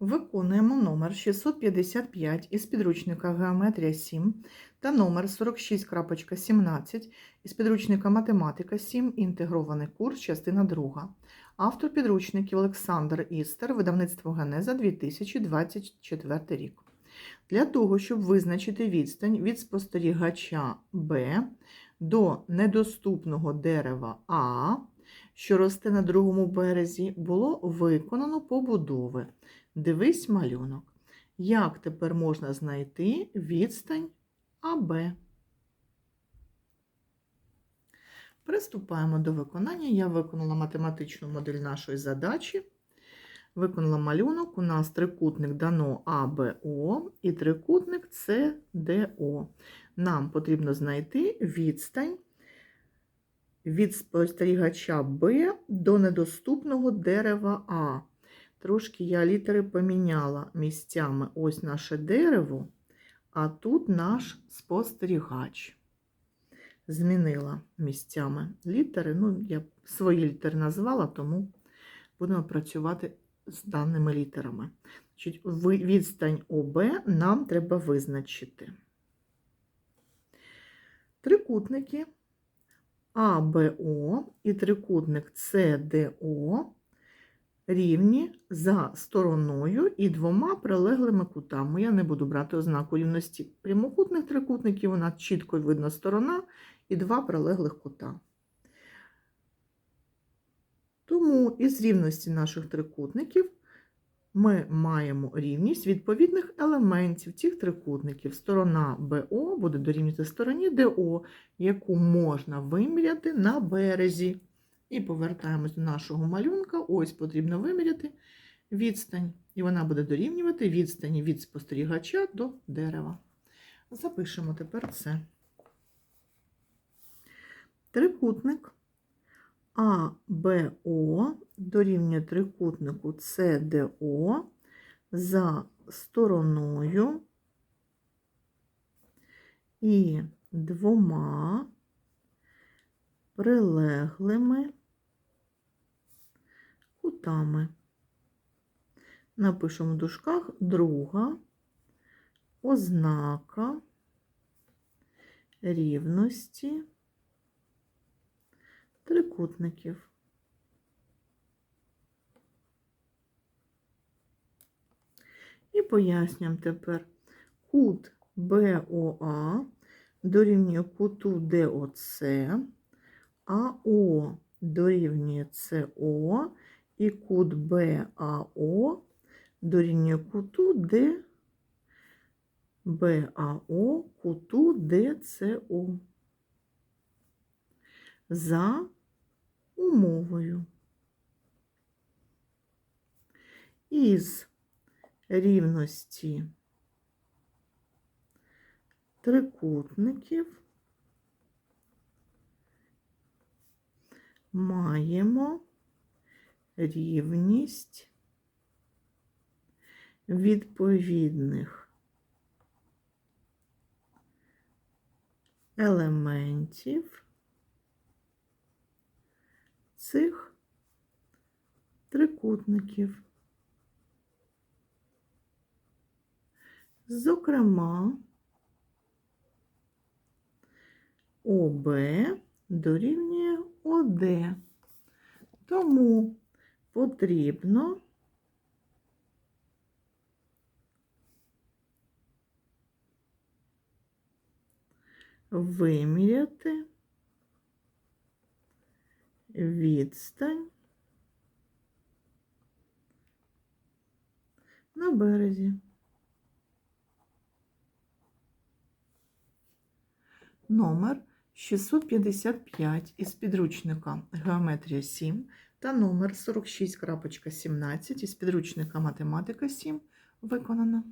Виконуємо номер 655 із підручника Геометрія 7 та номер 46.17 із підручника Математика 7. Інтегрований курс, частина 2. Автор підручників Олександр Істер, видавництво Генеза 2024 рік. Для того, щоб визначити відстань від спостерігача Б до недоступного дерева А, що росте на другому березі, було виконано побудови. Дивись малюнок. Як тепер можна знайти відстань АБ? Приступаємо до виконання. Я виконала математичну модель нашої задачі. Виконала малюнок. У нас трикутник дано АБО і трикутник СДО. Нам потрібно знайти відстань від спостерігача Б до недоступного дерева А. Трошки я літери поміняла місцями ось наше дерево, а тут наш спостерігач. Змінила місцями літери. Ну, я свої літери назвала, тому будемо працювати з даними літерами. Значить, Відстань ОБ нам треба визначити. Трикутники АБО і трикутник СДО рівні за стороною і двома прилеглими кутами. Я не буду брати ознаку рівності прямокутних трикутників, нас чітко видно сторона і два прилеглих кута. Тому із рівності наших трикутників ми маємо рівність відповідних елементів цих трикутників. Сторона БО буде дорівнювати стороні ДО, яку можна виміряти на березі. І повертаємось до нашого малюнка. Ось потрібно виміряти відстань. І вона буде дорівнювати відстані від спостерігача до дерева. Запишемо тепер це. Трикутник АБО дорівнює трикутнику СДО за стороною і двома прилеглими кутами. Напишемо в дужках друга ознака рівності трикутників. І пояснюємо тепер кут БОА дорівнює куту ДОЦ, АО дорівнює СО і кут БАО дорівнює куту Д БАО куту ДЦО за умовою. Із рівності трикутників маємо рівність відповідних елементів цих трикутників. Зокрема, ОБ дорівнює ОД. Тому потрібно виміряти відстань на березі. Номер 655 із підручника Геометрія 7 та номер 46.17 із підручника Математика 7 виконано.